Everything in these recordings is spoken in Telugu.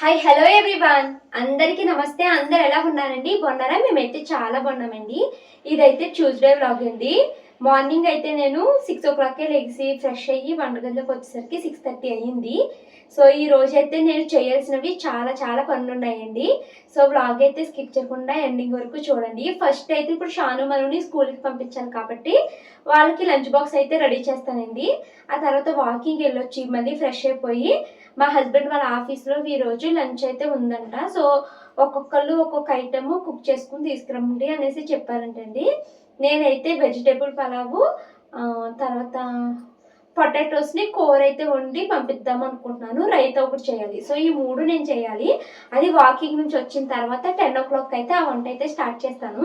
హాయ్ హలో ఎవ్రీవాన్ అందరికీ నమస్తే. అందరు ఎలా ఉన్నారండి? బాగున్నారా? మేమైతే చాలా బాగున్నామండి. ఇదైతే ట్యూస్డే వ్లాగ్ అండి. మార్నింగ్ అయితే నేను సిక్స్ ఓ క్లాక్కే లెగిసి ఫ్రెష్ అయ్యి వంటగదిలోకి వచ్చేసరికి సిక్స్ థర్టీ అయ్యింది. సో ఈ రోజు అయితే నేను చేయాల్సినవి చాలా చాలా పనులు ఉన్నాయండి సో బ్లాగ్ అయితే స్కిప్ చేయకుండా ఎండింగ్ వరకు చూడండి. ఫస్ట్ అయితే ఇప్పుడు షాను మనుని స్కూల్కి పంపించాను కాబట్టి వాళ్ళకి లంచ్ బాక్స్ అయితే రెడీ చేస్తానండి. ఆ తర్వాత వాకింగ్ వెళ్ళొచ్చి మళ్ళీ ఫ్రెష్ అయిపోయి మా హస్బెండ్ వాళ్ళ ఆఫీస్లో ఈరోజు లంచ్ అయితే ఉందంట. సో ఒక్కొక్కళ్ళు ఒక్కొక్క ఐటమ్ కుక్ చేసుకుని తీసుకురమ్మండి అనేసి చెప్పారంటండి. నేనైతే వెజిటేబుల్ పలావు తర్వాత పొటాటోస్ని కూర అయితే వండి పంపిద్దాం అనుకుంటున్నాను. రైతా ఒకటి చేయాలి. సో ఈ మూడు నేను చేయాలి. అది వాకింగ్ నుంచి వచ్చిన తర్వాత టెన్ ఓ క్లాక్ అయితే ఆ వంట అయితే స్టార్ట్ చేస్తాను.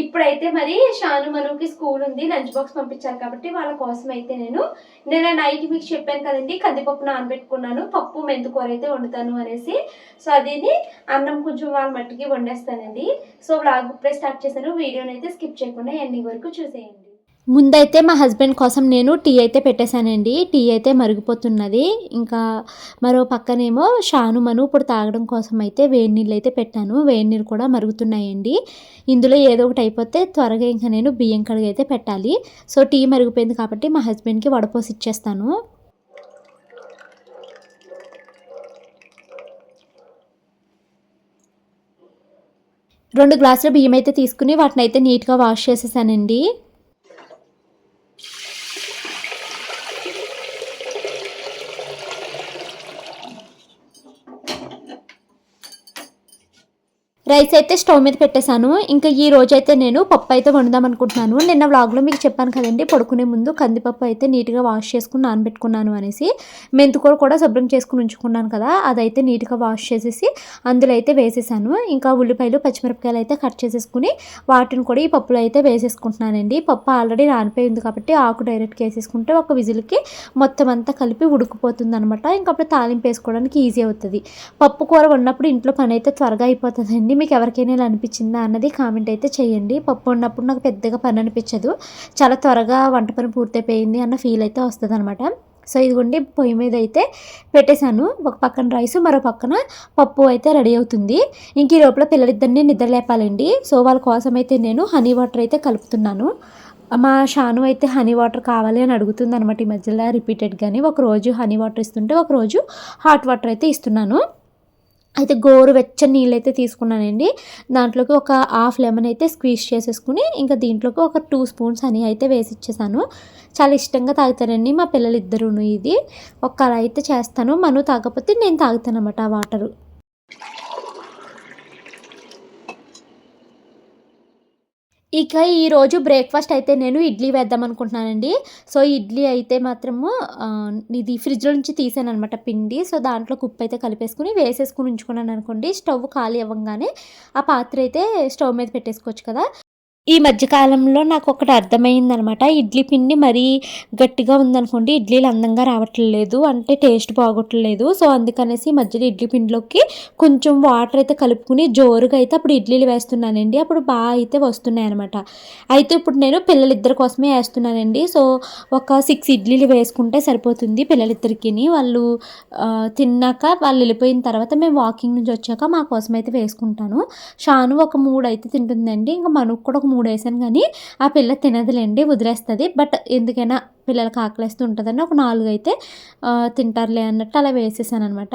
ఇప్పుడైతే మరి షాను మనుకి స్కూల్ ఉంది. లంచ్ బాక్స్ పంపించారు కాబట్టి వాళ్ళ కోసం అయితే నేను నిన్న నైట్ మీకు చెప్పాను కదండి కందిపప్పు నానబెట్టుకున్నాను పప్పు మెంతుకూర అయితే వండుతాను అనేసి. సో అదిని అన్నం కొంచెం వాళ్ళ మట్టికి వండేస్తానండి. సో బ్లాగ్ ఇప్పుడే స్టార్ట్ చేశాను. వీడియోని అయితే స్కిప్ చేయకుండా ఎండింగ్ వరకు చూసేయండి. ముందైతే మా హస్బెండ్ కోసం నేను టీ అయితే పెట్టేశానండి. టీ అయితే మరిగిపోతున్నది. ఇంకా మరో పక్కనేమో షాను మను ఇప్పుడు తాగడం కోసం అయితే వేడి నీళ్ళు అయితే పెట్టాను. వేడి నీళ్ళు కూడా మరుగుతున్నాయండి. ఇందులో ఏదో ఒకటి అయిపోతే త్వరగా ఇంకా నేను బియ్యం కడిగి అయితే పెట్టాలి. సో టీ మరిగిపోయింది కాబట్టి మా హస్బెండ్కి వడపోసి ఇచ్చేస్తాను. రెండు గ్లాసుల బియ్యం అయితే తీసుకుని వాటిని అయితే నీట్గా వాష్ చేసేసానండి. రైస్ అయితే స్టవ్ మీద పెట్టేశాను. ఇంకా ఈ రోజు అయితే నేను పప్పు అయితే వండుదాం అనుకుంటున్నాను. నిన్న వ్లాగ్లో మీకు చెప్పాను కదండి పడుకునే ముందు కందిపప్పు అయితే నీట్గా వాష్ చేసుకుని నానబెట్టుకున్నాను అనేసి మెంతుకూర కూడా శుభ్రం చేసుకుని ఉంచుకున్నాను కదా అదైతే నీట్గా వాష్ చేసేసి అందులో అయితే వేసేసాను. ఇంకా ఉల్లిపాయలు పచ్చిమిరపకాయలు అయితే కట్ చేసేసుకుని వాటిని కూడా ఈ పప్పులో అయితే వేసేసుకుంటున్నానండి. పప్పు ఆల్రెడీ నానిపోయింది కాబట్టి ఆకు డైరెక్ట్గా వేసేసుకుంటే ఒక విజిల్కి మొత్తం అంతా కలిపి ఉడికిపోతుంది అనమాట ఇంకా అప్పుడు తాలింపు వేసుకోవడానికి ఈజీ అవుతుంది. పప్పు కూర ఉన్నప్పుడు ఇంట్లో పని అయితే త్వరగా అయిపోతుందండి. మీకు ఎవరికైనా ఇలా అనిపించిందా అన్నది కామెంట్ అయితే చేయండి. పప్పు ఉన్నప్పుడు నాకు పెద్దగా పని అనిపించదు. చాలా త్వరగా వంట పని పూర్తయిపోయింది అన్న ఫీల్ అయితే వస్తుంది అనమాట సో ఇదిగోండి పొయ్యి మీద అయితే పెట్టేశాను. ఒక పక్కన రైస్ మరో పక్కన పప్పు అయితే రెడీ అవుతుంది. ఇంక ఈ లోపల పిల్లలిద్దరిని నిద్ర లేపాలండి. సో వాళ్ళ కోసం అయితే నేను హనీ వాటర్ అయితే కలుపుతున్నాను. మా షాను అయితే హనీ వాటర్ కావాలి అని అడుగుతుంది అనమాట ఈ మధ్యలో రిపీటెడ్గానే. ఒకరోజు హనీ వాటర్ ఇస్తుంటే ఒకరోజు హాట్ వాటర్ అయితే ఇస్తున్నాను. అయితే గోరు వెచ్చని నీళ్ళు అయితే తీసుకున్నానండి. దాంట్లోకి ఒక హాఫ్ లెమన్ అయితే స్క్వీజ్ చేసేసుకుని ఇంకా దీంట్లోకి ఒక టూ స్పూన్స్ అని అయితే వేసి ఇచ్చేసాను చాలా ఇష్టంగా తాగుతారండి మా పిల్లలు ఇద్దరును ఇది. ఒక అలా అయితే చేస్తాను. మను తాగకపోతే నేను తాగుతాను అన్నమాట ఆ వాటరు. ఇక ఈరోజు బ్రేక్ఫాస్ట్ అయితే నేను ఇడ్లీ వేద్దాం అనుకుంటున్నానండి. సో ఇడ్లీ అయితే మాత్రము ఇది ఫ్రిడ్జ్లో నుంచి తీసాను అనమాట పిండి. సో దాంట్లో ఉప్పు అయితే కలిపేసుకుని వేసేసుకుని ఉంచుకున్నాను అనుకోండి స్టవ్ ఖాళీ అవ్వగానే ఆ పాత్ర అయితే స్టవ్ మీద పెట్టేసుకోవచ్చు కదా. ఈ మధ్యకాలంలో నాకు ఒకటి అర్థమైందనమాట. ఇడ్లీ పిండి మరీ గట్టిగా ఉందనుకోండి ఇడ్లీలు అందంగా రావట్లేదు అంటే టేస్ట్ బాగోట్లేదు సో అందుకనేసి ఈ మధ్యలో ఇడ్లీ పిండిలోకి కొంచెం వాటర్ అయితే కలుపుకుని జోరుగా అయితే అప్పుడు ఇడ్లీలు వేస్తున్నానండి. అప్పుడు బాగా అయితే వస్తున్నాయి అనమాట అయితే ఇప్పుడు నేను పిల్లలిద్దరి కోసమే వేస్తున్నానండి. సో ఒక సిక్స్ ఇడ్లీలు వేసుకుంటే సరిపోతుంది పిల్లలిద్దరికి వాళ్ళు తిన్నాక వాళ్ళు వెళ్ళిపోయిన తర్వాత మేము వాకింగ్ నుంచి వచ్చాక మా కోసం అయితే వేసుకుంటాను. షాను ఒక మూడు అయితే తింటుందండి. ఇంకా మనకు కూడా ఒక మూడు వేసాను కానీ ఆ పిల్ల తినదులేండి వదిలేస్తుంది. బట్ ఎందుకైనా పిల్లలకి ఆకలిస్తూ ఉంటుందని ఒక నాలుగు అయితే తింటారులే అన్నట్టు అలా వేసేసాను అనమాట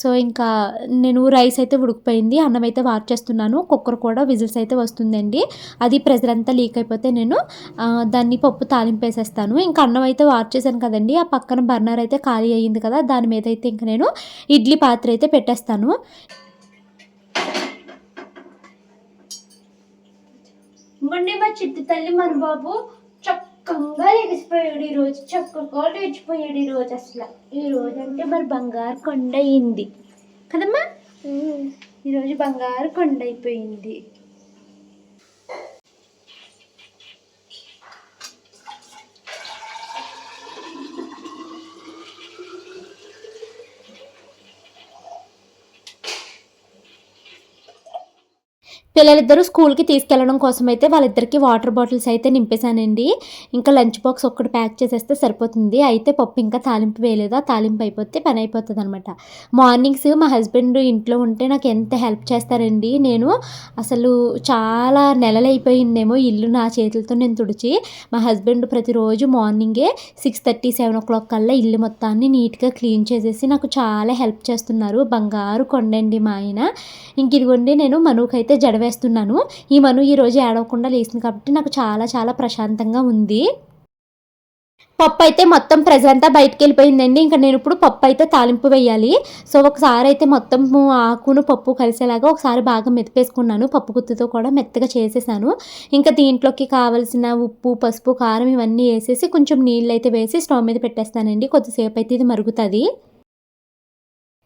సో ఇంకా నేను రైస్ అయితే ఉడికిపోయింది అన్నం అయితే వార్చేస్తున్నాను కుక్కర్ కూడా విజిల్స్ అయితే వస్తుందండి. అది ప్రెజర్ అంతా లీక్ అయిపోతే నేను దాన్ని పప్పు తాలింపు వేసేస్తాను ఇంకా అన్నం అయితే వార్చేసాను కదండి ఆ పక్కన బర్నర్ అయితే ఖాళీ అయ్యింది కదా దాని మీద అయితే ఇంకా నేను ఇడ్లీ పాత్ర అయితే పెట్టేస్తాను. మొన్న మా చిట్టు తల్లి మన బాబు చక్కగా లెగిసిపోయాడు ఈ రోజు. చక్కగా లేచిపోయాడు ఈ రోజు అసలు. ఈ రోజు అంటే మరి బంగారు కొండ అయింది. కదమ్మా? ఈరోజు బంగారు కొండ అయిపోయింది. పిల్లలిద్దరూ స్కూల్కి తీసుకెళ్ళడం కోసం అయితే వాళ్ళిద్దరికి వాటర్ బాటిల్స్ అయితే నింపేశానండి. ఇంకా లంచ్ బాక్స్ ఒక్కటి ప్యాక్ చేసేస్తే సరిపోతుంది. అయితే పప్పు ఇంకా తాలింపు వేయలేదు? ఆ తాలింపు అయిపోతే పని అయిపోతుంది అనమాట మార్నింగ్స్ మా హస్బెండ్ ఇంట్లో ఉంటే నాకు ఎంత హెల్ప్ చేస్తారండి. నేను అసలు చాలా నెలలు అయిపోయిందేమో ఇల్లు నా చేతులతో నేను తుడిచి మా హస్బెండ్ ప్రతిరోజు మార్నింగే six thirty seven o'clock కల్లా ఇల్లు మొత్తాన్ని నీట్గా క్లీన్ చేసేసి నాకు చాలా హెల్ప్ చేస్తున్నారు. బంగారు కొండండి మా ఆయన. ఇంక ఇదిగోండి నేను మనుకైతే వేస్తున్నాను. ఈ మను ఈరోజు ఏడవకుండా లేచింది కాబట్టి నాకు చాలా చాలా ప్రశాంతంగా ఉంది. పప్పు అయితే మొత్తం ప్రజంతా బయటకు వెళ్ళిపోయిందండి. ఇంకా నేను ఇప్పుడు పప్పు అయితే తాలింపు వేయాలి. సో ఒకసారి అయితే మొత్తం ఆకును పప్పు కలిసేలాగా ఒకసారి బాగా మెతిపేసుకున్నాను పప్పు గుత్తుతో కూడా మెత్తగా చేసేసాను. ఇంకా దీంట్లోకి కావలసిన ఉప్పు పసుపు కారం ఇవన్నీ వేసేసి కొంచెం నీళ్ళు అయితే వేసి స్టవ్ మీద పెట్టేస్తానండి. కొద్దిసేపు అయితే ఇది మరుగుతుంది.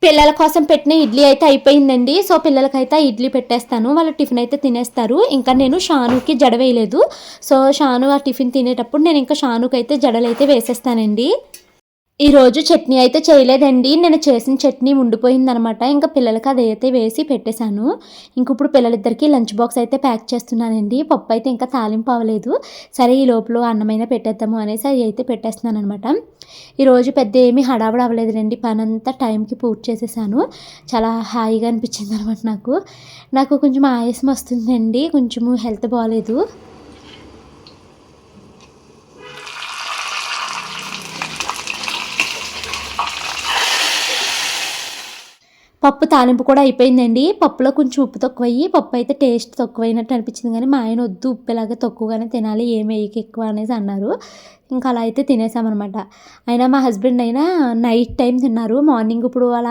పిల్లల కోసం పెట్టిన ఇడ్లీ అయితే అయిపోయిందండి. సో పిల్లలకైతే ఇడ్లీ పెట్టేస్తాను. వాళ్ళు టిఫిన్ అయితే తినేస్తారు. ఇంకా నేను షానుకి జడ వేయలేదు సో షాను ఆ టిఫిన్ తినేటప్పుడు నేను ఇంకా షానుకి అయితే జడలు అయితే వేసేస్తానండి. ఈరోజు చట్నీ అయితే చేయలేదండి. నేను చేసిన చట్నీ ఉండిపోయిందనమాట. ఇంకా పిల్లలకి అదైతే వేసి పెట్టేశాను. ఇంక ఇప్పుడు పిల్లలిద్దరికీ లంచ్ బాక్స్ అయితే ప్యాక్ చేస్తున్నానండి. పప్పు అయితే ఇంకా తాలింపు అవ్వలేదు. సరే ఈ లోపల అన్నమైనా పెట్టేద్దాము అనేసి అది అయితే పెట్టేస్తున్నాను అనమాట ఈరోజు పెద్ద ఏమీ హడావుడు అవ్వలేదులేండి. పని అంతా టైంకి పూర్తి చేసేసాను. చాలా హాయిగా అనిపించింది అనమాట నాకు. నాకు కొంచెం ఆయాసం వస్తుందండి. కొంచెము హెల్త్ బాగాలేదు పప్పు తాలింపు కూడా అయిపోయిందండి. పప్పులో కొంచెం ఉప్పు తక్కువయ్యి పప్పు అయితే టేస్ట్ తక్కువైనట్టు అనిపించింది కానీ మా ఆయన వద్దు ఉప్పు ఇలాగే తక్కువగానే తినాలి ఏమి ఎక్కువ అనేసి అన్నారు. ఇంకా అలా అయితే తినేసామన్నమాట. అయినా మా హస్బెండ్ అయినా నైట్ టైం తిన్నారు. మార్నింగ్ ఇప్పుడు వాళ్ళ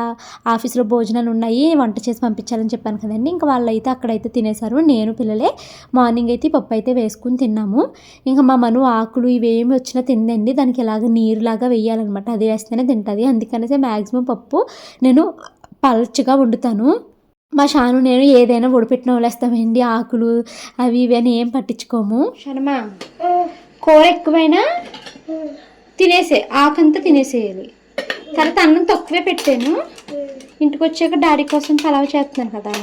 ఆఫీస్లో భోజనాలు ఉన్నాయి వంట చేసి పంపించాలని చెప్పాను కదండి. ఇంకా వాళ్ళైతే అయితే అక్కడైతే తినేశారు. నేను పిల్లలే మార్నింగ్ అయితే పప్పు అయితే వేసుకుని తిన్నాము. ఇంకా మా మను ఆకులు ఇవేమి వచ్చినా తిందండి. దానికి ఇలాగ నీరులాగా వేయాలన్నమాట. అది వేస్తేనే తింటుంది. అందుకనేసి మ్యాక్సిమం పప్పు నేను పల్చగా వండుతాను. మా షాను నేను ఏదైనా ఉడిపెట్టిన వదిలేస్తామండి ఆకులు అవి ఇవి అని ఏం పట్టించుకోము. శర్మ కూర ఎక్కువైనా తినేసే ఆకంతా తినేసేయాలి. తర్వాత అన్నం తక్కువే పెట్టాను. ఇంటికి వచ్చాక డాడీ కోసం పలావ్ చేస్తున్నాను కదా.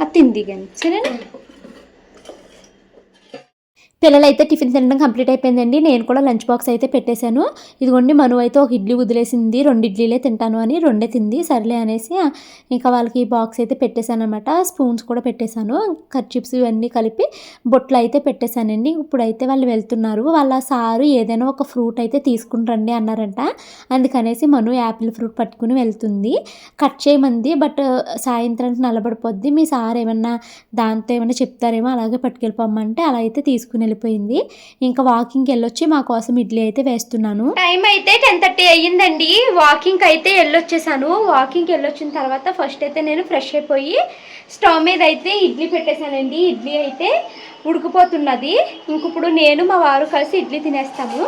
అది తింది కానీ సరేనా? పిల్లలైతే టిఫిన్ తినడం కంప్లీట్ అయిపోయిందండి. నేను కూడా లంచ్ బాక్స్ అయితే పెట్టేశాను. ఇదిగోండి మను అయితే ఒక ఇడ్లీ వదిలేసింది. రెండు ఇడ్లీలే తింటాను అని రెండే తింది. సర్లే అనేసి ఇంకా వాళ్ళకి బాక్స్ అయితే పెట్టేశాను అనమాట స్పూన్స్ కూడా పెట్టేశాను. కర్చిప్స్ ఇవన్నీ కలిపి బొట్లు అయితే పెట్టేశానండి. ఇప్పుడైతే వాళ్ళు వెళ్తున్నారు. వాళ్ళ సారు ఏదైనా ఒక ఫ్రూట్ అయితే తీసుకుని రండి అన్నారంట. అందుకనేసి మను యాపిల్ ఫ్రూట్ పట్టుకుని వెళ్తుంది. కట్ చేయమంది బట్ సాయంత్రానికి నలబడిపోద్ది. మీ సార్ ఏమన్నా దాంతో ఏమైనా చెప్తారేమో అలాగే పట్టుకెళ్ళిపోమంటే అలా అయితే తీసుకుని వెళ్ళిపోయింది. ఇంకా వాకింగ్కి వెళ్ళొచ్చి మా కోసం ఇడ్లీ అయితే వేస్తున్నాను. టైం అయితే టెన్ థర్టీ అయ్యిందండి. వాకింగ్ అయితే వెళ్ళొచ్చేసాను. వాకింగ్కి వెళ్ళొచ్చిన తర్వాత ఫస్ట్ అయితే నేను ఫ్రెష్ అయిపోయి స్టవ్ మీద అయితే ఇడ్లీ పెట్టేశానండి. ఇడ్లీ అయితే ఉడికిపోతున్నది. ఇంక ఇప్పుడు నేను మా వారు కలిసి ఇడ్లీ తినేస్తాము.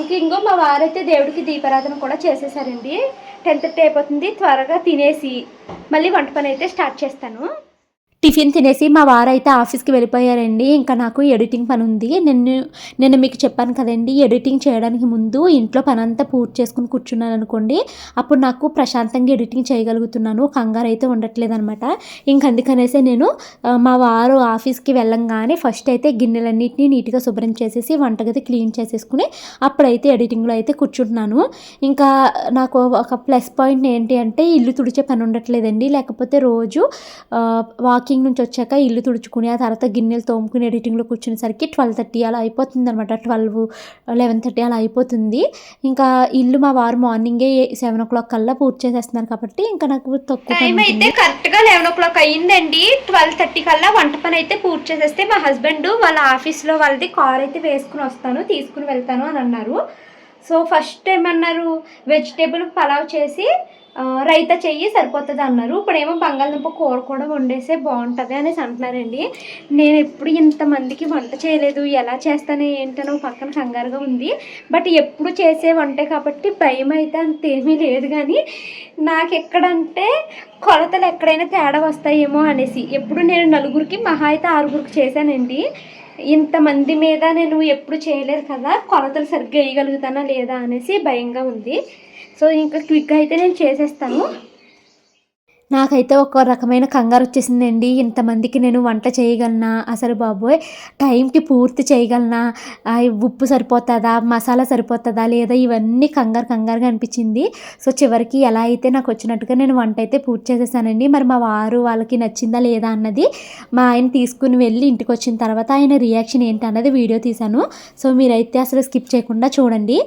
ఇంక ఇంకో మా వారు అయితే దేవుడికి దీపారాధన కూడా చేసేసారండి. టెన్ థర్టీ అయిపోతుంది. త్వరగా తినేసి మళ్ళీ వంట పని అయితే స్టార్ట్ చేస్తాను. టిఫిన్ తినేసి మా వారైతే ఆఫీస్కి వెళ్ళిపోయారండి. ఇంకా నాకు ఎడిటింగ్ పని ఉంది నేను నేను మీకు చెప్పాను కదండి. ఎడిటింగ్ చేయడానికి ముందు ఇంట్లో పని అంతా పూర్తి చేసుకుని కూర్చున్నాను అనుకోండి. అప్పుడు నాకు ప్రశాంతంగా ఎడిటింగ్ చేయగలుగుతున్నాను. కంగారు అయితే ఉండట్లేదు అనమాట ఇంకందుకనేసి నేను మా వారు ఆఫీస్కి వెళ్ళంగానే ఫస్ట్ అయితే గిన్నెలన్నింటినీ నీట్గా శుభ్రం చేసేసి వంటగది క్లీన్ చేసేసుకుని అప్పుడైతే ఎడిటింగ్లో అయితే కూర్చుంటున్నాను. ఇంకా నాకు ఒక ప్లస్ పాయింట్ ఏంటి అంటే ఇల్లు తుడిచే పని ఉండట్లేదండి లేకపోతే రోజు వాకింగ్ వాకింగ్ నుంచి వచ్చాక ఇల్లు తుడుచుకుని ఆ తర్వాత గిన్నెలు తోముకుని ఎడిటింగ్లో కూర్చునేసరికి ట్వెల్వ్ థర్టీ అలా అయిపోతుంది అనమాట ట్వెల్వ్ లెవెన్ థర్టీ అలా అయిపోతుంది. ఇంకా ఇల్లు మా వారు మార్నింగే సెవెన్ ఓ క్లాక్ కల్లా పూర్తి చేసేస్తున్నారు కాబట్టి ఇంకా నాకు తక్కువ టైం అయితే ఉంటుంది. కరెక్ట్గా లెవెన్ ఓ క్లాక్ అయ్యిందండి. ట్వెల్వ్ థర్టీ కల్లా వంట పని అయితే పూర్తి చేసేస్తే మా హస్బెండ్ వాళ్ళ ఆఫీస్లో వాళ్ళది కార్ అయితే వేసుకుని వస్తాను తీసుకుని వెళ్తాను అని అన్నారు. సో ఫస్ట్ ఏమన్నారు? వెజిటేబుల్ పలావ్ చేసి రైతా చెయ్యి సరిపోతుంది అన్నారు. ఇప్పుడేమో బంగాళదుంప కూర కూడా వండేస్తే బాగుంటుంది అనేసి అంటున్నారండి. నేను ఎప్పుడు ఇంతమందికి వంట చేయలేదు. ఎలా చేస్తానో ఏంటనో పక్కన కంగారుగా ఉంది. బట్ ఎప్పుడు చేసే వంటే కాబట్టి భయం అయితే అంతేమీ లేదు. కానీ నాకు ఎక్కడంటే కొలతలు ఎక్కడైనా తేడా వస్తాయేమో అనేసి. ఎప్పుడు నేను నలుగురికి మహా అయితే ఆరుగురికి చేశానండి. ఇంతమంది మీద నేను ఎప్పుడు చేయలేదు కదా కొలతలు సరిగ్గా వేయగలుగుతానా లేదా అనేసి భయంగా ఉంది. సో ఇంకా క్విక్గా అయితే నేను చేసేస్తాను నాకైతే ఒక రకమైన కంగారు వచ్చేసిందండి. ఇంతమందికి నేను వంట చేయగలనా? అసలు బాబోయ్ టైంకి పూర్తి చేయగలనా? ఉప్పు సరిపోతుందా? మసాలా సరిపోతుందా? లేదా ఇవన్నీ కంగారు కంగారుగా అనిపించింది. సో చివరికి ఎలా అయితే నాకు వచ్చినట్టుగా నేను వంట అయితే పూర్తి చేసేసానండి. మరి మా వారు వాళ్ళకి నచ్చిందా లేదా అన్నది మా ఆయన తీసుకుని వెళ్ళి ఇంటికి వచ్చిన తర్వాత ఆయన రియాక్షన్ ఏంటి అన్నది వీడియో తీశాను. సో మీరైతే అసలు స్కిప్ చేయకుండా చూడండి.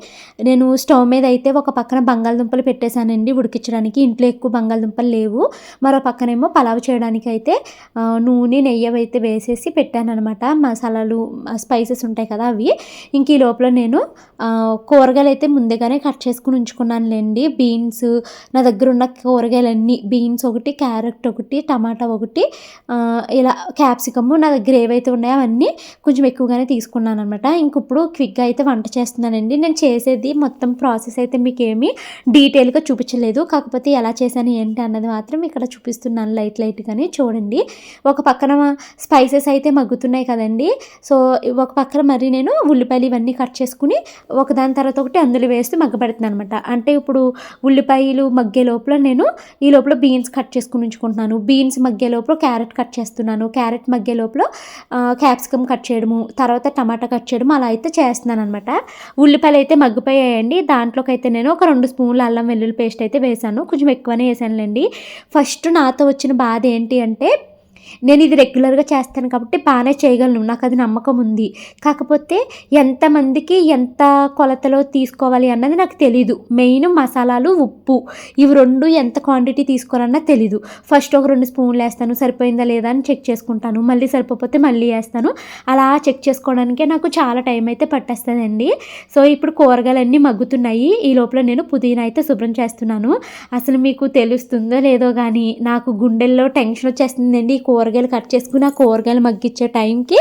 నేను స్టవ్ మీద అయితే ఒక పక్కన బంగాళదుంపలు పెట్టేశానండి. ఉడికించడానికి ఇంట్లో ఎక్కువ బంగాళదుంపలు లేవు. మరో పక్కనేమో పలావ్ చేయడానికి అయితే నూనె నెయ్యి అయితే వేసేసి పెట్టాను అనమాట మసాలాలు స్పైసెస్ ఉంటాయి కదా అవి. ఇంక ఈ లోపల నేను కూరగాయలు అయితే ముందుగానే కట్ చేసుకుని ఉంచుకున్నానులేండి. బీన్స్ నా దగ్గర ఉన్న కూరగాయలన్నీ బీన్స్ ఒకటి క్యారెట్ ఒకటి టమాటా ఒకటి ఇలా క్యాప్సికమ్ నా దగ్గర ఏవైతే ఉన్నాయో అవన్నీ కొంచెం ఎక్కువగానే తీసుకున్నాను అనమాట ఇంక ఇప్పుడు క్విక్గా అయితే వంట చేస్తున్నానండి. నేను చేసేది మొత్తం ప్రాసెస్ అయితే మీకు ఏమీ డీటెయిల్గా చూపించలేదు. కాకపోతే ఎలా చేశాను ఏంటి అన్నది మాత్రం ఇక్కడ చూపిస్తున్నాను లైట్ లైట్గానే చూడండి. ఒక పక్కన స్పైసెస్ అయితే మగ్గుతున్నాయి కదండి. సో ఒక పక్కన మరి నేను ఉల్లిపాయలు ఇవన్నీ కట్ చేసుకుని ఒకదాని తర్వాత ఒకటి అందులో వేస్తూ మగ్గబెడుతున్నాను అనమాట అంటే ఇప్పుడు ఉల్లిపాయలు మగ్గే లోపల నేను ఈ లోపల బీన్స్ కట్ చేసుకుని ఉంచుకుంటున్నాను. బీన్స్ మగ్గే లోపల క్యారెట్ కట్ చేస్తున్నాను. క్యారెట్ మగ్గే లోపల క్యాప్సికమ్ కట్ చేయడము తర్వాత టమాటా కట్ చేయడం అలా అయితే చేస్తున్నాను అనమాట ఉల్లిపాయలు అయితే మగ్గిపోయాయండి. దాంట్లోకి అయితే నేను ఒక రెండు స్పూన్లు అల్లం వెల్లుల్లి పేస్ట్ అయితే వేసాను కొంచెం ఎక్కువనే వేసానులేండి ఫస్ట్ నాతో వచ్చిన బాధ ఏంటి అంటే నేను ఇది రెగ్యులర్గా చేస్తాను కాబట్టి బాగానే చేయగలను. నాకు అది నమ్మకం ఉంది. కాకపోతే ఎంతమందికి ఎంత కొలతలో తీసుకోవాలి అన్నది నాకు తెలీదు. మెయిన్ మసాలాలు ఉప్పు. ఇవి రెండు ఎంత క్వాంటిటీ తీసుకోవాలన్నా తెలీదు. ఫస్ట్ ఒక రెండు స్పూన్లు వేస్తాను. సరిపోయిందా లేదా అని చెక్ చేసుకుంటాను. మళ్ళీ సరిపోతే మళ్ళీ వేస్తాను. అలా చెక్ చేసుకోవడానికే నాకు చాలా టైం అయితే పట్టేస్తుందండి. సో ఇప్పుడు కూరగాయలు అన్నీ మగ్గుతున్నాయి. ఈ లోపల నేను పుదీనా అయితే శుభ్రం చేస్తున్నాను. అసలు మీకు తెలుస్తుందో లేదో కానీ నాకు గుండెల్లో టెన్షన్ వచ్చేస్తుందండి. ఈ కూరగాయలు కట్ చేసుకుని ఆ కూరగాయలు మగ్గిచ్చే టైంకి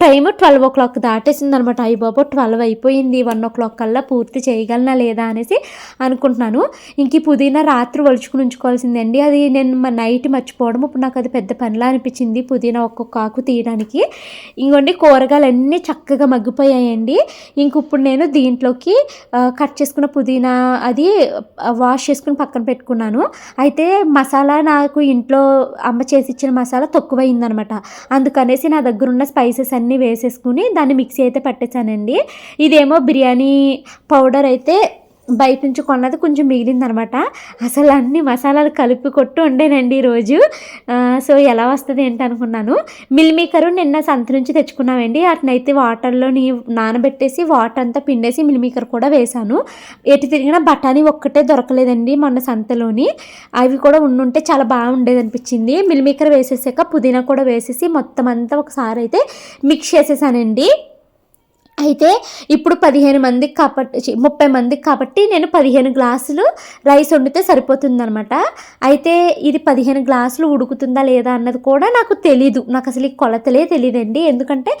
టైం ట్వెల్వ్ ఓ క్లాక్ దాటేసింది అనమాట అయ్యి బాబు ట్వెల్వ్ అయిపోయింది. వన్ ఓ క్లాక్ కల్లా పూర్తి చేయగలనా లేదా అనేసి అనుకుంటున్నాను. ఇంక ఈ పుదీనా రాత్రి ఒలుచుకుని ఉంచుకోవాల్సిందండి. అది నేను మా నైట్ మర్చిపోవడం ఇప్పుడు నాకు అది పెద్ద పనిలా అనిపించింది పుదీనా ఒక్కొక్క ఆకు తీయడానికి. ఇంకోండి కూరగాయలు అన్నీ చక్కగా మగ్గిపోయాయండి. ఇంక ఇప్పుడు నేను దీంట్లోకి కట్ చేసుకున్న పుదీనా అది వాష్ చేసుకుని పక్కన పెట్టుకున్నాను. అయితే మసాలా నాకు ఇంట్లో అమ్మ చేసి ఇచ్చిన మసాలా తక్కువైందనమాట అందుకనేసి నా దగ్గర ఉన్న స్పైసెస్ అన్నీ వేసేసుకుని దాన్ని మిక్సీ అయితే పట్టేశానండి ఇదేమో బిర్యానీ పౌడర్ అయితే బయట నుంచి కొన్నది కొంచెం మిగిలిందనమాట. అసలు అన్ని మసాలాలు కలిపి కొట్టు ఉండేనండి ఈరోజు. సో ఎలా వస్తుంది ఏంటి అనుకున్నాను. మిల్ మేకరు నిన్న సంత నుంచి తెచ్చుకున్నామండి. అట్నైతే వాటర్లోని నానబెట్టేసి వాటర్ అంతా పిండేసి మిల్ మేకర్ కూడా వేశాను ఎటు తిరిగినా బఠానీ ఒక్కటే దొరకలేదండి మొన్న సంతలోని. అవి కూడా ఉండుంటే చాలా బాగుండేది అనిపించింది. మిల్ మేకర్ వేసేసాక పుదీనా కూడా వేసేసి మొత్తం అంతా ఒకసారి అయితే మిక్స్ చేసేసానండి. అయితే ఇప్పుడు పదిహేను మందికి కాబట్టి ముప్పై మందికి కాబట్టి నేను పదిహేను గ్లాసులు రైస్ వండితే సరిపోతుందనమాట అయితే ఇది పదిహేను గ్లాసులు ఉడుకుతుందా లేదా అన్నది కూడా నాకు తెలీదు. నాకు అసలు ఈ కొలతలే తెలియదండి ఎందుకంటే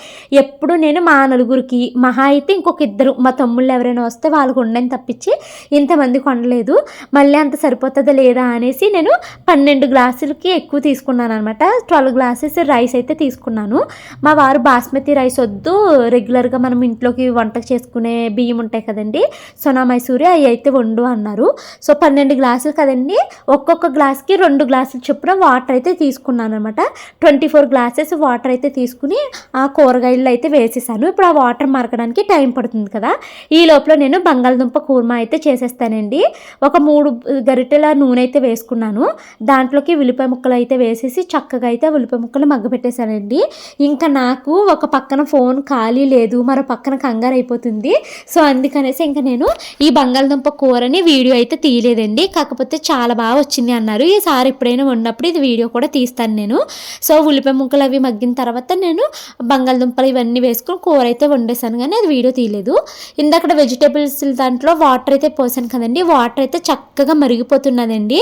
ఎప్పుడు నేను మా నలుగురికి మహా అయితే ఇంకొక ఇద్దరు మా తమ్ముళ్ళు ఎవరైనా వస్తే వాళ్ళకు ఉండని తప్పించి ఇంతమంది కొనలేదు. మళ్ళీ అంత సరిపోతుందా లేదా అనేసి నేను పన్నెండు గ్లాసులకి ఎక్కువ తీసుకున్నాను అనమాట ట్వెల్వ్ గ్లాసెస్ రైస్ అయితే తీసుకున్నాను. మా వారు బాస్మతి రైస్ వద్దు రెగ్యులర్గా మనం ఇంట్లోకి వంట చేసుకునే బియ్యం ఉంటాయి కదండి. సోనా మైసూరి అవి అయితే వండు అన్నారు. సో పన్నెండు గ్లాసులు కదండి. ఒక్కొక్క గ్లాస్కి రెండు గ్లాసులు చొప్పున వాటర్ అయితే తీసుకున్నాను అనమాట ట్వంటీ ఫోర్ గ్లాసెస్ వాటర్ అయితే తీసుకుని ఆ కూరగాయలు అయితే వేసేసాను. ఇప్పుడు ఆ వాటర్ మరకడానికి టైం పడుతుంది కదా. ఈ లోపల నేను బంగాళదుంప కూర్మా అయితే చేసేస్తానండి. ఒక మూడు గరిటెల నూనె అయితే వేసుకున్నాను. దాంట్లోకి ఉల్లిపాయ ముక్కలు అయితే వేసేసి చక్కగా అయితే ఉల్లిపాయ ముక్కలు మగ్గబెట్టేశానండి ఇంకా నాకు ఒక పక్కన ఫోన్ ఖాళీ లేదు. మరో పక్కన పక్కన కంగారు అయిపోతుంది సో అందుకనేసి ఇంకా నేను ఈ బంగాళదుంప కూరని వీడియో అయితే తీయలేదండి. కాకపోతే చాలా బాగా వచ్చింది అన్నారు. ఈసారి ఎప్పుడైనా ఉన్నప్పుడు ఇది వీడియో కూడా తీస్తాను నేను. సో ఉల్లిపాయ ముక్కలు అవి మగ్గిన తర్వాత నేను బంగాళదుంపలు ఇవన్నీ వేసుకుని కూర అయితే వండేసాను కానీ అది వీడియో తీయలేదు. ఇందాక వెజిటేబుల్స్ దాంట్లో వాటర్ అయితే పోసాను కదండి. వాటర్ అయితే చక్కగా మరిగిపోతున్నదండి.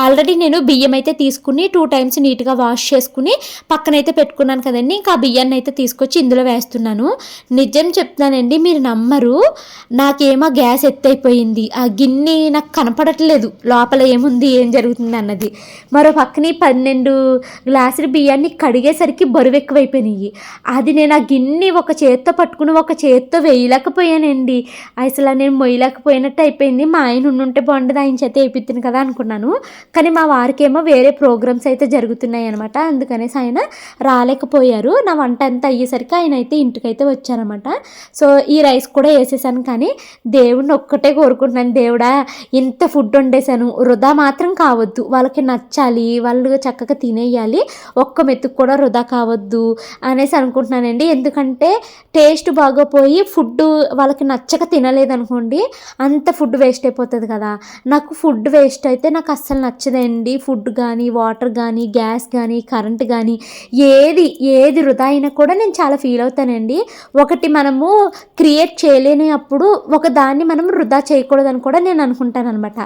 ఆల్రెడీ నేను బియ్యం అయితే తీసుకుని టూ టైమ్స్ నీట్గా వాష్ చేసుకుని పక్కనైతే పెట్టుకున్నాను కదండి. ఇంకా ఆ బియ్యాన్ని అయితే తీసుకొచ్చి ఇందులో వేస్తున్నాను. నిజం చెప్తానండి మీరు నమ్మరు. నాకేమో గ్యాస్ ఎత్తైపోయింది. ఆ గిన్నె నాకు కనపడట్లేదు. లోపల ఏముంది ఏం జరుగుతుంది అన్నది. మరో పక్కనే పన్నెండు గ్లాసుల బియ్యాన్ని కడిగేసరికి బరువు ఎక్కువైపోయినాయి. అది నేను ఆ గిన్నె ఒక చేత్తో పట్టుకుని ఒక చేత్తో వేయలేకపోయానండి. అసలు నేను మొయ్యలేకపోయినట్టు అయిపోయింది. మా ఆయన ఉండుంటే బాగుండదు ఆయన చేత వేయిద్దాను కదా అనుకున్నాను. కానీ మా వారికేమో వేరే ప్రోగ్రామ్స్ అయితే జరుగుతున్నాయి అనమాట అందుకనేసి ఆయన రాలేకపోయారు. నా వంట అంతా అయ్యేసరికి ఆయన అయితే ఇంటికైతే వచ్చారనమాట సో ఈ రైస్ కూడా వేసేసాను కానీ దేవుడిని ఒక్కటే కోరుకుంటున్నాను. దేవుడా ఇంత ఫుడ్ వండేసాను వృధా మాత్రం కావద్దు. వాళ్ళకి నచ్చాలి వాళ్ళు చక్కగా తినేయాలి. ఒక్క మెతుకు కూడా వృధా కావద్దు అనేసి అనుకుంటున్నానండి. ఎందుకంటే టేస్ట్ బాగోపోయి ఫుడ్ వాళ్ళకి నచ్చక తినలేదనుకోండి అంత ఫుడ్ వేస్ట్ అయిపోతుంది కదా. నాకు ఫుడ్ వేస్ట్ అయితే నాకు అస్సలు నచ్చదండి. ఫుడ్ కానీ వాటర్ కానీ గ్యాస్ కానీ కరెంట్ కానీ ఏది ఏది వృధా అయినా కూడా నేను చాలా ఫీల్ అవుతానండి. ఒకటి మనము క్రియేట్ చేయలేని అప్పుడు ఒక దాన్ని మనం వృధా చేయకూడదని కూడా నేను అనుకుంటాను అనమాట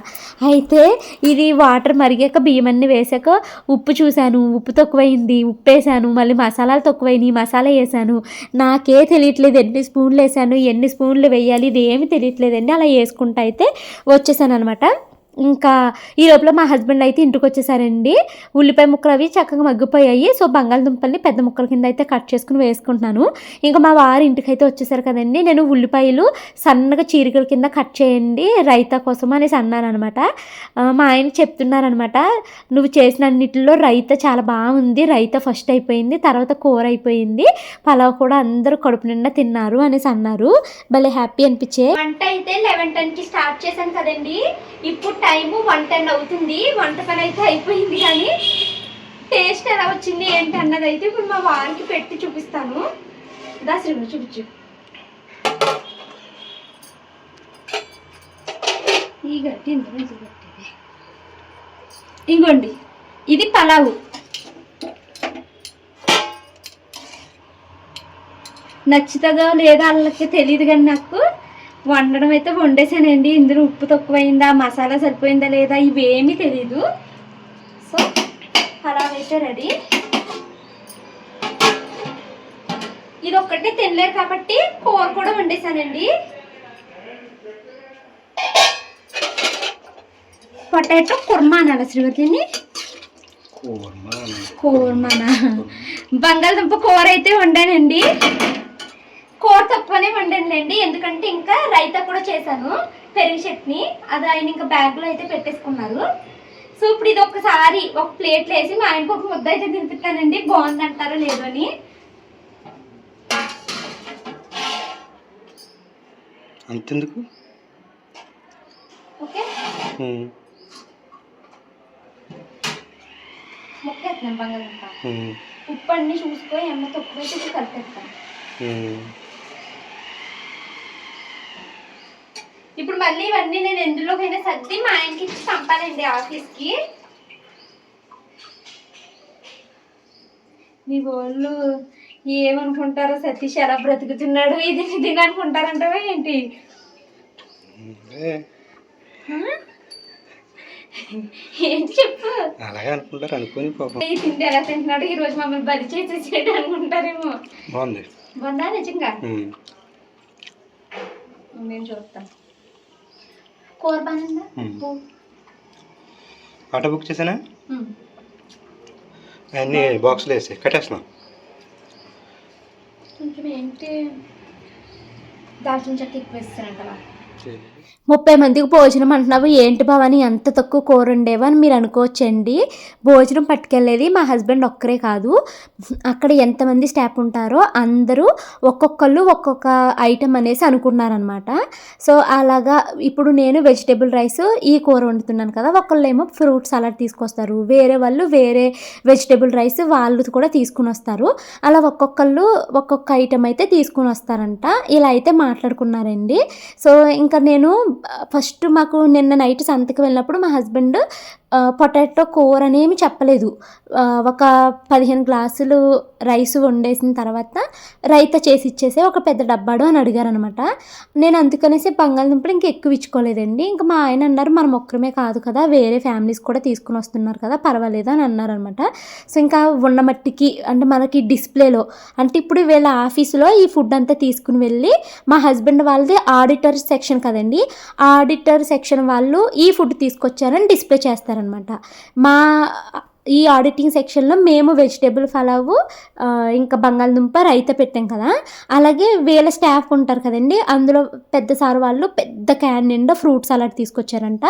అయితే ఇది వాటర్ మరిగాక బియ్యం అన్ని వేసాక ఉప్పు చూశాను. ఉప్పు తక్కువైంది ఉప్పు వేసాను మళ్ళీ మసాలాలు తక్కువైనాయి మసాలా వేసాను. నాకే తెలియట్లేదు ఎన్ని స్పూన్లు వేసాను ఎన్ని స్పూన్లు వేయాలి ఇది ఏమి తెలియట్లేదండి. అలా వేసుకుంటా అయితే వచ్చేసాను అనమాట ఇంకా ఈ లోపల మా హస్బెండ్ అయితే ఇంటికి వచ్చేసారండి. ఉల్లిపాయ ముక్కలు అవి చక్కగా మగ్గిపోయాయి. సో బంగాళదుంపల్ని పెద్ద ముక్కల కింద అయితే కట్ చేసుకుని వేసుకుంటున్నాను. ఇంకా మా వారు ఇంటికి అయితే వచ్చేసారు కదండి. నేను ఉల్లిపాయలు సన్నగా చీరికల కింద కట్ చేయండి రైతా కోసం అనేసి అన్నాను అనమాట మా ఆయన చెప్తున్నారనమాట నువ్వు చేసిన అన్నిటిలో రైతా చాలా బాగుంది. రైతా ఫస్ట్ అయిపోయింది. తర్వాత కూర అయిపోయింది. పలావ్ కూడా అందరూ కడుపు నిండా తిన్నారు అనేసి అన్నారు. భలే హ్యాపీ అనిపించే వంట అయితే లెవెన్ టెన్కి స్టార్ట్ చేశాను కదండి. ఇప్పుడు టైము వన్ టెన్ అవుతుంది వంట పని అయితే అయిపోయింది కానీ టేస్ట్ ఎలా వచ్చింది ఏంటి అన్నది అయితే ఇప్పుడు మా వారికి పెట్టి చూపిస్తాను. దాసరి చూపించు. ఈ గట్టి ఇంత మంచి గట్టిది ఇంకోండి ఇది పలావు. నచ్చుతుందో లేదా వాళ్ళకి తెలియదు కానీ నాకు వండడం అయితే వండేసానండి ఇందులో ఉప్పు తక్కువైందా మసాలా సరిపోయిందా లేదా ఇవేమీ తెలీదు. సో పలావ్ అయితే రెడీ. ఇది ఒక్కటే తినలేరు కాబట్టి కూర కూడా వండేసానండి పొటాటో కుర్మా అనాలి శ్రీవతిని కూరమానా బంగాళదుంప కూర అయితే వండానండి. కూర తక్కువనే వండానులేండి ఎందుకంటే ఇంకా రైతా కూడా చేశాను పెరుగు చట్నీ. అది ఆయన ఇంకా బ్యాగ్లో అయితే పెట్టేసుకున్నారు. సో ఇప్పుడు ఇది ఒకసారి ఒక ప్లేట్లో వేసి మా ఆయనకు ఒక ముద్ద అయితే తినిపిస్తానండి. బాగుందంటారో లేదో అని. అంతెందుకు? ఓకే. మొక్కేస్తున్నాను బంగాళదుంప. ఉప్పు అన్ని చూసుకొని ఎమ్మ ఇప్పుడు కలిపేస్తాను ఇప్పుడు మళ్ళీ ఇవన్నీ నేను ఎందులోకైనా సర్ది మా ఆయనకి ఇచ్చి పంపాలండి ఆఫీస్కి. మీ వాళ్ళు ఏమనుకుంటారో సతీష్ ఎలా బ్రతుకుతున్నాడు ఇది ఇది అనుకుంటారంటావా ఏంటి? ఏంటి చెప్పు? అలాగే అనుకుంటారు అనుకోని పాపం. ఈ తిండి ఎలా తింటున్నాడు? ఈ రోజు మమ్మల్ని బలి చేసేసేటి అనుకుంటారేమో. బాగుంది. బాగుందా నిజంగా. నేను చూస్తాను కూర బాగుందా ఉమ్. ఆటో బుక్ చేసానా ఉమ్. అన్నీ బాక్స్లో వేసి కట్టేస్తున్నా. కొంచెం ఏంటి? దాల్చిన చెక్క ఎక్కువ ఇస్తానంటవా ముప్పై మందికి భోజనం అంటున్నావు. ఏంటి భవాని ఎంత తక్కువ కూర ఉండేవా అని మీరు అనుకోవచ్చండి. భోజనం పట్టుకెళ్ళేది మా హస్బెండ్ ఒక్కరే కాదు. అక్కడ ఎంతమంది స్టాఫ్ ఉంటారో అందరూ ఒక్కొక్కళ్ళు ఒక్కొక్క ఐటెం అనేసి అనుకున్నారనమాట సో అలాగా ఇప్పుడు నేను వెజిటేబుల్ రైస్ ఈ కూర వండుతున్నాను కదా ఒకళ్ళేమో ఫ్రూట్ సలాడ్ తీసుకొస్తారు. వేరే వాళ్ళు వేరే వెజిటేబుల్ రైస్ వాళ్ళు కూడా తీసుకుని వస్తారు. అలా ఒక్కొక్కళ్ళు ఒక్కొక్క ఐటెం అయితే తీసుకుని వస్తారంట. ఇలా అయితే మాట్లాడుకున్నారండి. సో ఇంకా నేను ఫస్ట్ మాకు నిన్న నైట్ సంతకి వెళ్ళినప్పుడు మా హస్బెండ్ పొటాటో కూర అనేమి చెప్పలేదు. ఒక పదిహేను గ్లాసులు రైస్ వండేసిన తర్వాత రైతా చేసి ఇచ్చేసే ఒక పెద్ద డబ్బాడు అని అడిగారనమాట నేను అందుకనేసి బంగాళదుంపలు ఇంక ఎక్కువ ఇచ్చుకోలేదండి. ఇంకా మా ఆయన అన్నారు మనం ఒక్కరమే కాదు కదా వేరే ఫ్యామిలీస్ కూడా తీసుకుని వస్తున్నారు కదా పర్వాలేదు అని అన్నారనమాట సో ఇంకా ఉన్న మట్టికి అంటే మనకి డిస్ప్లేలో అంటే ఇప్పుడు వీళ్ళ ఆఫీసులో ఈ ఫుడ్ అంతా తీసుకుని వెళ్ళి మా హస్బెండ్ వాళ్ళది ఆడిటర్ సెక్షన్ కదండి ఆడిటర్ సెక్షన్ వాళ్ళు ఈ ఫుడ్ తీసుకొచ్చారని డిస్ప్లే చేస్తారు చేస్తారనమాట మా ఈ ఆడిటింగ్ సెక్షన్లో మేము వెజిటేబుల్ ఫలావు ఇంకా బంగాళదుంప రైత పెట్టాం కదా. అలాగే వీళ్ళ స్టాఫ్ ఉంటారు కదండి. అందులో పెద్ద సార్ వాళ్ళు పెద్ద క్యాన్ నిండా ఫ్రూట్ సలాడ్ తీసుకొచ్చారంట.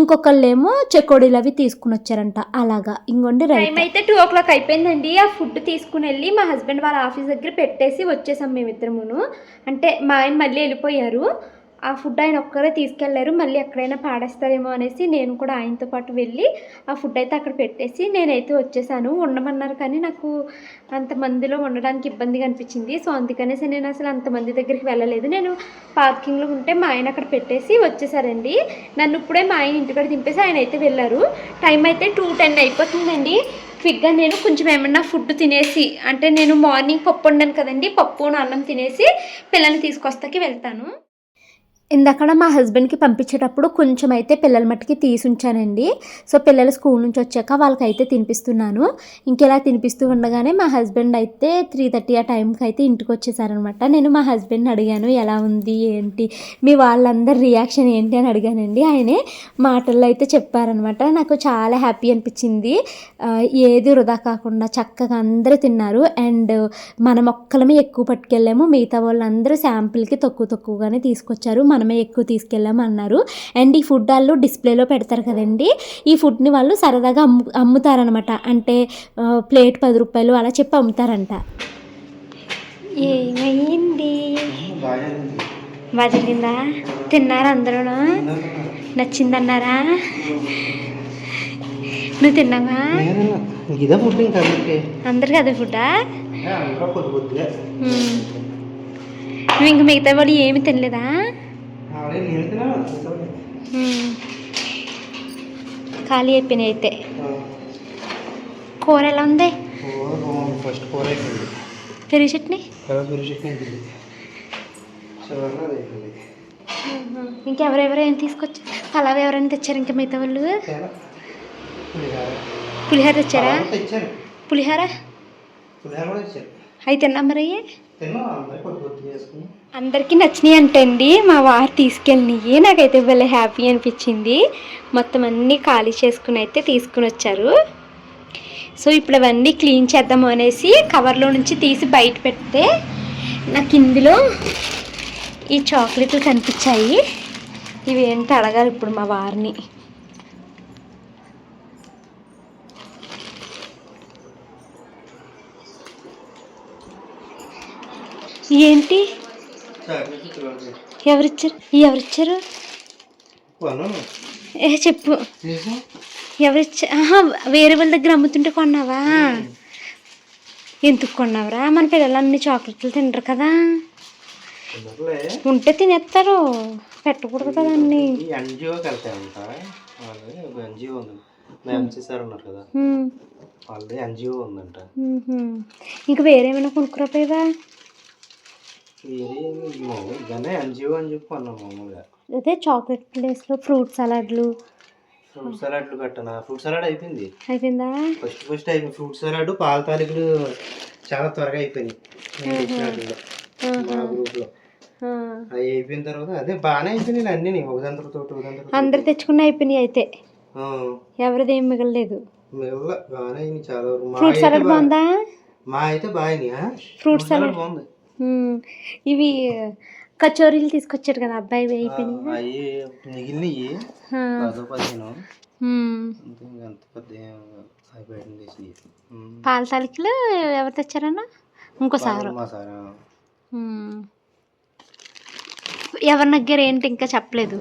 ఇంకొకళ్ళు ఏమో చెకోడీలు అవి తీసుకుని వచ్చారంట. అలాగా. ఇంకోండి టైం అయితే టూ ఓ క్లాక్ అయిపోయిందండి. ఆ ఫుడ్ తీసుకుని వెళ్ళి మా హస్బెండ్ వాళ్ళ ఆఫీస్ దగ్గర పెట్టేసి వచ్చేసాం మేమిద్దరమును. అంటే మా ఆయన మళ్ళీ వెళ్ళిపోయారు. ఆ ఫుడ్ ఆయన ఒక్కరే తీసుకెళ్ళారు మళ్ళీ ఎక్కడైనా పాడేస్తారేమో అనేసి నేను కూడా ఆయనతో పాటు వెళ్ళి ఆ ఫుడ్ అయితే అక్కడ పెట్టేసి నేనైతే వచ్చేసాను. ఉండమన్నారు కానీ నాకు అంతమందిలో ఉండడానికి ఇబ్బందిగా అనిపించింది. సో అందుకనేసి నేను అసలు అంతమంది దగ్గరికి వెళ్ళలేదు. నేను పార్కింగ్లో ఉంటే మా ఆయన అక్కడ పెట్టేసి వచ్చేసారండి. నన్ను ఇప్పుడే మా ఆయన ఇంటికాడ దింపేసి ఆయన అయితే వెళ్ళారు. టైం అయితే టూ టెన్ అయిపోతుందండి. క్విక్గా నేను కొంచెం ఏమన్నా ఫుడ్ తినేసి అంటే నేను మార్నింగ్ పప్పు వండాను కదండి పప్పు అన్నం తినేసి పిల్లల్ని తీసుకొస్తాకి వెళ్తాను. ఇందక్కడ మా హస్బెండ్కి పంపించేటప్పుడు కొంచెం అయితే పిల్లల మట్టుకి తీసి ఉంచానండి. సో పిల్లలు స్కూల్ నుంచి వచ్చాక వాళ్ళకైతే తినిపిస్తున్నాను. ఇంకెలా తినిపిస్తూ ఉండగానే మా హస్బెండ్ అయితే త్రీ థర్టీ ఆ టైంకి అయితే ఇంటికి వచ్చేసారనమాట. నేను మా హస్బెండ్ని అడిగాను ఎలా ఉంది? ఏంటి? మీ వాళ్ళందరి రియాక్షన్ ఏంటి? అని అడిగానండి. ఆయనే మాటల్లో అయితే చెప్పారనమాట. నాకు చాలా హ్యాపీ అనిపించింది. ఏది వృధా కాకుండా చక్కగా అందరూ తిన్నారు. అండ్ మనం ఒక్కలమే ఎక్కువ పట్టుకెళ్ళాము. మిగతా వాళ్ళందరూ శాంపిల్కి తక్కువ తక్కువగానే తీసుకొచ్చారు. మనమే ఎక్కువ తీసుకెళ్ళాము అన్నారు. అండ్ ఈ ఫుడ్ వాళ్ళు డిస్ప్లేలో పెడతారు కదండి. ఈ ఫుడ్ని వాళ్ళు సరదాగా అమ్ము అమ్ముతారనమాట అంటే ప్లేట్ పది రూపాయలు అలా చెప్పి అమ్ముతారంట. ఏమైంది? బాగా జరిగిందా తిన్నారా అందరూ నచ్చిందన్నారా? నువ్వు తిన్నావా? అందరికీ అదే ఫుడ్డా. నువ్వు ఇంక మిగతా వాళ్ళు ఏమి తినలేదా? ఖాళీ అయిపోయినాయి అయితే. కూర ఎలా ఉంది? ఫస్ట్ కూర అయిపోయింది. పెరుగు చట్నీ? గురి చట్నీ అయిపోయింది. తీసుకొచ్చారు? పలావ్ ఎవరైనా తెచ్చారు ఇంకా మిగతా వాళ్ళు? పులిహార. తెచ్చారు. పులిహోర? పులిహార కూడా తెచ్చారు. అవి తిన్నా మరి? అందరికీ నచ్చినాయి అంటండి. మా వారు తీసుకెళ్ళినవి నాకైతే భలే హ్యాపీ అనిపించింది. మొత్తం అన్నీ ఖాళీ చేసుకుని అయితే తీసుకుని వచ్చారు. సో ఇప్పుడు అవన్నీ క్లీన్ చేద్దాము అనేసి కవర్లో నుంచి తీసి బయట పెడితే నాకు ఇందులో ఈ చాక్లెట్లు కనిపించాయి. ఇవి ఏంటి అడగాలి ఇప్పుడు మా వారిని. ఏంటి? ఎవరిచ్చారు? ఎవరిచ్చారు? ఏ చెప్పు. ఎవరిచ్చా వేరే వాళ్ళ దగ్గర అమ్ముతుంటే కొన్నావా? ఎందుకు కొన్నావురా? మన పిల్లలు అన్ని చాక్లెట్లు తినరు కదా. ఉంటే తినేస్తారు. పెట్టకూడదు కదా అన్ని. ఈ ఎన్జిఓకి వెళ్తాయంట వాళ్ళది ఒక ఎన్జిఓ ఉంది. ఎంసీ సార్ ఉన్నారు కదా. హ్మ్, వాళ్ళది ఎన్జిఓ ఉందంట. హ్మ్, హ్మ్. ఇంకా వేరేమైనా కొనుక్కురాపోయావా వేరే మామూలు ఇదనే ఎన్జిఓ అని చెప్పి అన్నాం మామూలుగా అదే చాక్లెట్ ప్లేస్లో ఫ్రూట్ సలాడ్లు ఫ్రూట్ సలాడ్లు కట్టనా? ఫ్రూట్ సలాడ్ అయిపోయింది. అయిపోయిందా? ఫస్ట్ ఫస్ట్ అయిపోయింది ఫ్రూట్ సలాడ్ పాల తాలికలు చాలా త్వరగా అయిపోయినాయి. గ్రూప్లో. అవి అయిపోయిన తర్వాత అదే బాగానే అయిపోయినాయి అన్నీ ఒకదంతతో ఒకదంతతో అందరు తెచ్చుకున్న అయిపోయినాయి అయితే. ఎవరిది ఏం మిగలలేదు. మిగల బాగానే అయినాయి చాలా వరకు. ఫ్రూట్ సలాడ్ బాగుందా? మా అయితే బాగా ఫ్రూట్ సలాడ్ బాగుంది. ఇవి కచోరీలు తీసుకొచ్చారు కదా అబ్బాయి అయిపోయినాయి మిగిలినవి. పదో పదిహేను. పాల తాలికలు ఎవరు తెచ్చారన్నా? ఇంకోసారి. ఎవరి దగ్గర ఏంటి ఇంకా చెప్పలేదు.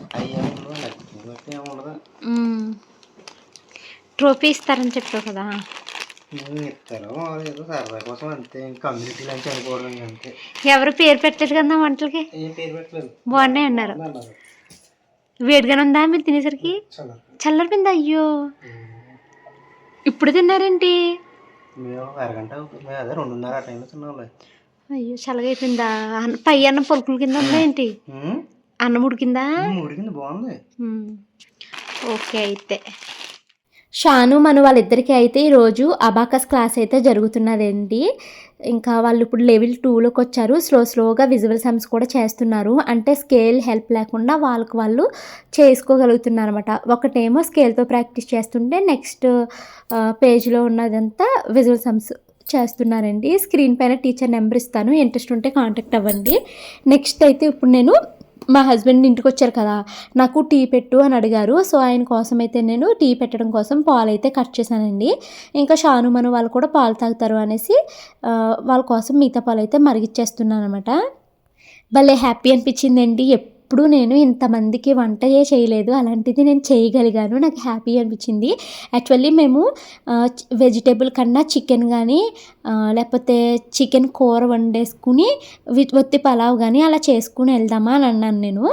ట్రోఫీ ఇస్తారని చెప్పావు కదా. ఇస్తారు వాళ్ళు ఏదో సరదా కోసం అంతే. కమ్యూనిటీ లంచ్ అనుకోవడం ఇంక అంతే. ఎవరు పేరు పెట్టలేదు కదా వంటలకి? ఏం పేరు పెట్టలేదు. బాగున్నాయి అన్నారు. వేడిగానే ఉందా మీరు తినేసరికి? చల్లగా చల్లరిపోయింది అయ్యో. ఇప్పుడు తిన్నారేంటి? మేము ఒక అరగంట అవుతుంది. మేము అదే రెండున్నర ఆ టైంలో తిన్నాంలే. అయ్యో చల్లగా అయిపోయిందా? అన్న- పై అన్నం పొలుకుల కింద ఉందా ఏంటి? అన్నం ఉడికిందా? ఉడికింది. బాగుంది. ఓకే అయితే. షాను మన వాళ్ళిద్దరికీ అయితే ఈరోజు అబాకస్ క్లాస్ అయితే జరుగుతున్నదండి. ఇంకా వాళ్ళు ఇప్పుడు లెవెల్ టూలోకి వచ్చారు. స్లో స్లోగా విజువల్ సమ్స్ కూడా చేస్తున్నారు. అంటే స్కేల్ హెల్ప్ లేకుండా వాళ్ళకి వాళ్ళు చేసుకోగలుగుతున్నారు అనమాట ఒకటేమో స్కేల్తో ప్రాక్టీస్ చేస్తుంటే నెక్స్ట్ పేజ్లో ఉన్నదంతా విజువల్ సమ్స్ చేస్తున్నారండి. స్క్రీన్ పైన టీచర్ నెంబర్ ఇస్తాను. ఇంట్రెస్ట్ ఉంటే కాంటాక్ట్ అవ్వండి. నెక్స్ట్ అయితే ఇప్పుడు నేను మా హస్బెండ్ ఇంటికి వచ్చారు కదా నాకు టీ పెట్టు అని అడిగారు. సో ఆయన కోసం అయితే నేను టీ పెట్టడం కోసం పాలు అయితే కట్ చేశానండి. ఇంకా షాను మను వాళ్ళు కూడా పాలు తాగుతారు అనేసి వాళ్ళ కోసం మిగతా పాలు అయితే మరిగిచ్చేస్తున్నాను అనమాట భలే హ్యాపీ అనిపించిందండి ఎప్పుడు నేను ఇంతమందికి వంటయే చేయలేదు అలాంటిది నేను చేయగలిగాను. నాకు హ్యాపీ అనిపించింది. యాక్చువల్లీ మేము వెజిటేబుల్ కన్నా చికెన్ కానీ లేకపోతే చికెన్ కూర వండేసుకుని ఒత్తి పలావ్ కానీ అలా చేసుకుని వెళ్దామా అని అన్నాను నేను.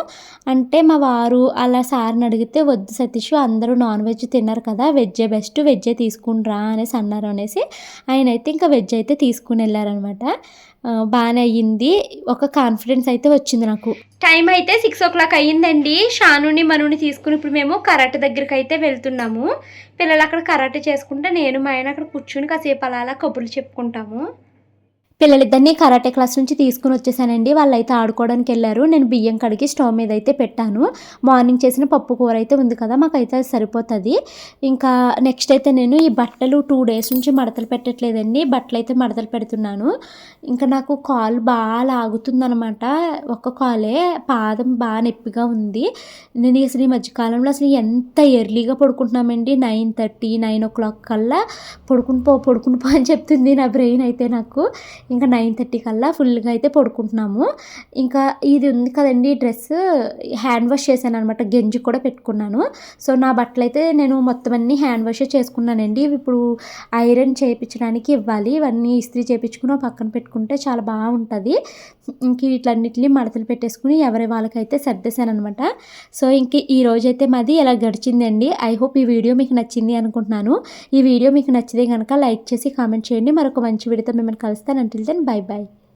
అంటే మా వారు అలా సార్ని అడిగితే వద్దు సతీష్ అందరూ నాన్ వెజ్ తిన్నారు కదా వెజ్జే బెస్ట్ వెజ్జే తీసుకునిరా అనేసి అన్నారు అనేసి ఆయన అయితే ఇంకా వెజ్ అయితే తీసుకుని వెళ్ళారనమాట. బాగానే అయ్యింది ఒక కాన్ఫిడెన్స్ అయితే వచ్చింది నాకు. టైం అయితే సిక్స్ ఓ క్లాక్ అయ్యిందండి. షానుని మనుని తీసుకుని ఇప్పుడు మేము కరాటే దగ్గరికి అయితే వెళ్తున్నాము. పిల్లలు అక్కడ కరాటే చేసుకుంటే నేను మా ఆయన అక్కడ కూర్చుని కాసేపు అలా అలా కబుర్లు చెప్పుకుంటాము. పిల్లలిద్దరినీ కరాటే క్లాస్ నుంచి తీసుకుని వచ్చేసానండి. వాళ్ళైతే ఆడుకోవడానికి వెళ్ళారు. నేను బియ్యం కడిగి స్టవ్ మీద అయితే పెట్టాను. మార్నింగ్ చేసిన పప్పు కూర అయితే ఉంది కదా మాకైతే అది సరిపోతుంది. ఇంకా నెక్స్ట్ అయితే నేను ఈ బట్టలు టూ డేస్ నుంచి మడతలు పెట్టట్లేదండి. బట్టలు అయితే మడతలు పెడుతున్నాను. ఇంకా నాకు కాలు బాగా లాగుతుందనమాట. ఒక్క కాలే పాదం బాగా నొప్పిగా ఉంది. నేను అసలు ఈ మధ్యకాలంలో అసలు ఎంత ఎర్లీగా పడుకుంటున్నామండి. Nine thirty nine o'clock కల్లా పడుకుని పో పడుకుని పో అని చెప్తుంది నా బ్రెయిన్ అయితే నాకు. ఇంకా నైన్ థర్టీ కల్లా ఫుల్గా అయితే పడుకుంటున్నాము. ఇంకా ఇది ఉంది కదండి డ్రెస్ హ్యాండ్ వాష్ చేశాను అనమాట గెంజి కూడా పెట్టుకున్నాను. సో నా బట్టలు అయితే నేను మొత్తం అన్ని హ్యాండ్ వాష్ చేసుకున్నానండి. ఇప్పుడు ఐరన్ చేయించడానికి ఇవ్వాలి ఇవన్నీ ఇస్త్రీ చేయించుకుని పక్కన పెట్టుకుంటే చాలా బాగుంటుంది. ఇంక వీటన్నిటిని మడతలు పెట్టేసుకుని ఎవరి వాళ్ళకైతే సర్దేశాను అనమాట సో ఇంక ఈ రోజైతే మాది ఇలా గడిచిందండి. ఐ హోప్ ఈ వీడియో మీకు నచ్చింది అనుకుంటున్నాను. ఈ వీడియో మీకు నచ్చితే కనుక లైక్ చేసి కామెంట్ చేయండి. మరొక మంచి వీడియోతో మిమ్మల్ని కలుస్తాను. ಟಿಲ್ ದೆನ್ ಬಾಯ್ ಬಾಯ್